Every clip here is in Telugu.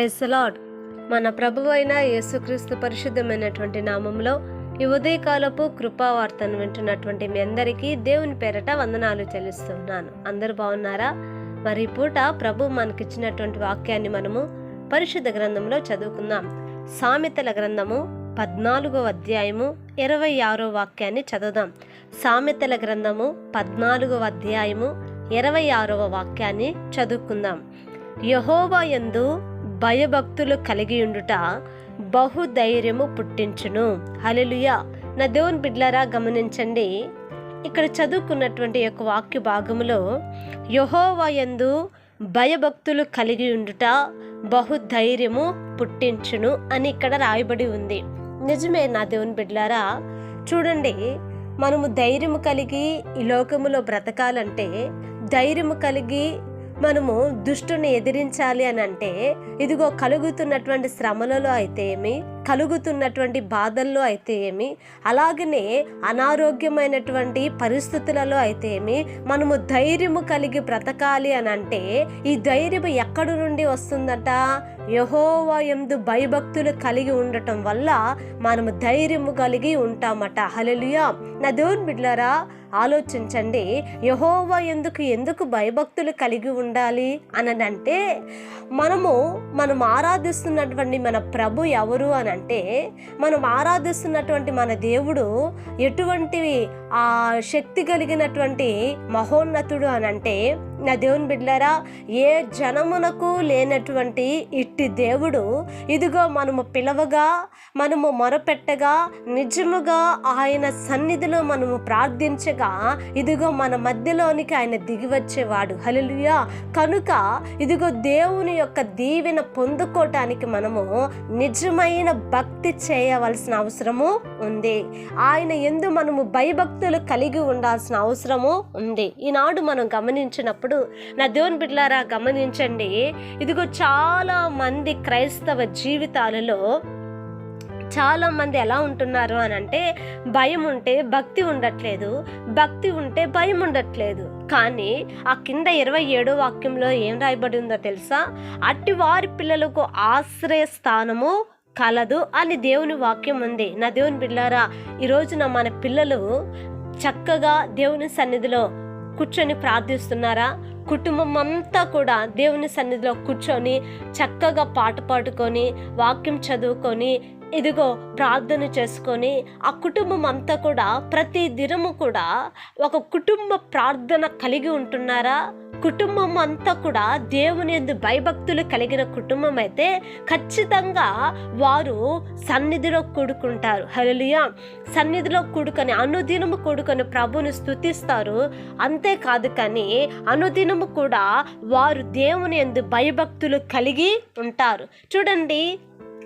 ప్రైజ్ లాడ్ మన ప్రభు అయిన యేసుక్రీస్తు పరిశుద్ధమైనటువంటి నామంలో ఈ ఉదయకాలపు కృపావార్తను వింటున్నటువంటి మీ అందరికీ దేవుని పేరట వందనాలు చెల్లిస్తున్నాను. అందరూ బాగున్నారా? మరి పూట ప్రభు మనకిచ్చినటువంటి వాక్యాన్ని మనము పరిశుద్ధ గ్రంథంలో చదువుకుందాం. సామెతల గ్రంథము పద్నాలుగో అధ్యాయము ఇరవై ఆరో వాక్యాన్ని చదువుదాం. సామెతల గ్రంథము పద్నాలుగో అధ్యాయము ఇరవై ఆరవ వాక్యాన్ని చదువుకుందాం. యహోవా యందు భయభక్తులు కలిగి ఉండుట బహుధైర్యము పుట్టించును. హలలుయ నా దేవుని బిడ్లారా గమనించండి. ఇక్కడ చదువుకున్నటువంటి యొక్క వాక్య భాగంలో యహోవయందు భయభక్తులు కలిగి ఉండుట బహుధైర్యము పుట్టించును అని ఇక్కడ రాయబడి ఉంది. నిజమే నా దేవుని బిడ్లారా చూడండి. మనము ధైర్యము కలిగి ఈ లోకములో బ్రతకాలంటే ధైర్యము కలిగి మనము దుష్టుని ఎదిరించాలి అని అంటే ఇదిగో కలుగుతున్నటువంటి శ్రమలలో అయితే ఏమి? కలుగుతున్నటువంటి బాధల్లో అయితే ఏమి? అలాగనే అనారోగ్యమైనటువంటి పరిస్థితులలో అయితే ఏమి? మనము ధైర్యము కలిగి బ్రతకాలి అని అంటే ఈ ధైర్యం ఎక్కడి నుండి వస్తుందట? యహోవా ఎందు భయభక్తులు కలిగి ఉండటం వల్ల మనము ధైర్యము కలిగి ఉంటామట. హలలుయా నా దేవుని బిడ్లరా ఆలోచించండి. యహోవా ఎందుకు ఎందుకు భయభక్తులు కలిగి ఉండాలి అని అంటే మనము మనం ఆరాధిస్తున్నటువంటి మన ప్రభు ఎవరు అని అంటే మనం ఆరాధిస్తున్నటువంటి మన దేవుడు ఎటువంటివి ఆ శక్తి కలిగినటువంటి మహోన్నతుడు అని అంటే నా దేవుని బిడ్డలారా ఏ జనమునకు లేనటువంటి ఇట్టి దేవుడు ఇదిగో మనము పిలవగా మనము మొరపెట్టగా నిజముగా ఆయన సన్నిధిలో మనము ప్రార్థించగా ఇదిగో మన మధ్యలోనికి ఆయన దిగి వచ్చేవాడు. హల్లెలూయా. కనుక ఇదిగో దేవుని యొక్క దీవెన పొందుకోవటానికి మనము నిజమైన భక్తి చేయవలసిన అవసరము ఉంది. ఆయన ఎందు మనము భయభక్తులు కలిగి ఉండాల్సిన అవసరము ఉంది. ఈనాడు మనం గమనించినప్పుడు నా దేవుని బిడ్డలారా గమనించండి. ఇదిగో చాలా మంది క్రైస్తవ జీవితాలలో చాలా మంది ఎలా ఉంటున్నారు అని అంటే భయం ఉంటే భక్తి ఉండట్లేదు భక్తి ఉంటే భయం ఉండట్లేదు. కానీ ఆ కింద ఇరవై ఏడో వాక్యంలో ఏం రాయబడి ఉందో తెలుసా? అట్టి వారి పిల్లలకు ఆశ్రయ స్థానము కలదు అని దేవుని వాక్యం ఉంది. నా దేవుని బిడ్డారా ఈ రోజున మన పిల్లలు చక్కగా దేవుని సన్నిధిలో కూర్చొని ప్రార్థిస్తున్నారా? కుటుంబం అంతా కూడా దేవుని సన్నిధిలో కూర్చొని చక్కగా పాట పాడుకొని వాక్యం చదువుకొని ఇదిగో ప్రార్థన చేసుకొని ఆ కుటుంబం అంతా కూడా ప్రతి దినము కూడా ఒక కుటుంబ ప్రార్థన కలిగి ఉంటున్నారా? కుటుంబం అంతా కూడా దేవుని ఎందు భయభక్తులు కలిగిన కుటుంబం అయితే ఖచ్చితంగా వారు సన్నిధిలో కూడుకుంటారు. హరలియా సన్నిధిలో కూడుకొని అనుదినము కూడుకొని ప్రభుని స్థుతిస్తారు అంతేకాదు కానీ అనుదినము కూడా వారు దేవుని ఎందు భయభక్తులు కలిగి ఉంటారు. చూడండి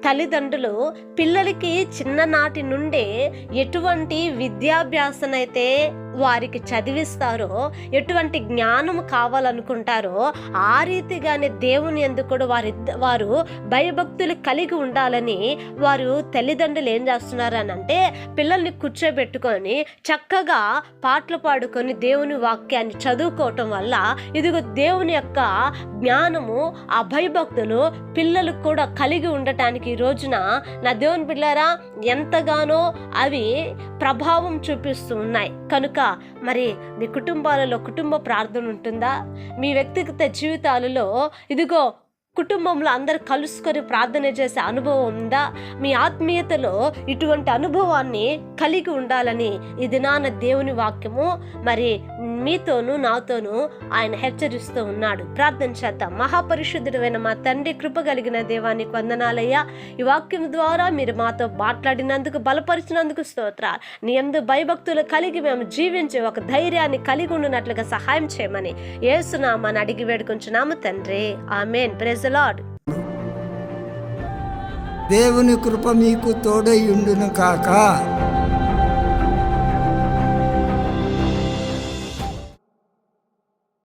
తల్లిదండ్రులు పిల్లలకి చిన్ననాటి నుండే ఎటువంటి విద్యాభ్యాసనైతే వారికి చదివిస్తారో ఎటువంటి జ్ఞానం కావాలనుకుంటారో ఆ రీతిగానే దేవుని ఎందుకు కూడా వారి వారు భయభక్తులు కలిగి ఉండాలని వారు తల్లిదండ్రులు ఏం చేస్తున్నారు అని అంటే పిల్లల్ని కూర్చోబెట్టుకొని చక్కగా పాటలు పాడుకొని దేవుని వాక్యాన్ని చదువుకోవటం వల్ల ఇదిగో దేవుని యొక్క జ్ఞానము ఆ భయభక్తులు పిల్లలకు కూడా కలిగి ఉండటానికి ఈ రోజున నా దేవుని పిల్లరా ఎంతగానో అవి ప్రభావం చూపిస్తూ ఉన్నాయి. కనుక మరి మీ కుటుంబాలలో కుటుంబ ప్రార్థన ఉంటుందా? మీ వ్యక్తిగత జీవితాలలో ఇదిగో కుటుంబంలో అందరు కలుసుకొని ప్రార్థన చేసే అనుభవం ఉందా? మీ ఆత్మీయతలో ఇటువంటి అనుభవాన్ని కలిగి ఉండాలని ఈ దినాన దేవుని వాక్యము. మరి మీతోనూ నాతోనూ ఆయన హెచ్చరిస్తూ ఉన్నాడు. ప్రార్థన చేద్దాం. మహాపరిశుద్ధుడైన మా తండ్రి కృప కలిగిన దేవానికి వందనాలయ్యా. ఈ వాక్యం ద్వారా మీరు మాతో మాట్లాడినందుకు బలపరిచినందుకు స్తోత్ర నీ ఎందు భయభక్తులు కలిగి మేము జీవించే ఒక ధైర్యాన్ని కలిగి ఉండినట్లుగా సహాయం చేయమని ఏసునామాని అడిగి వేడుకుంటున్నాము తండ్రి. ఆమెన్. ప్రెజలాడ్ లార్డ్ దేవుని కృప మీకు తోడై ఉండును కాక.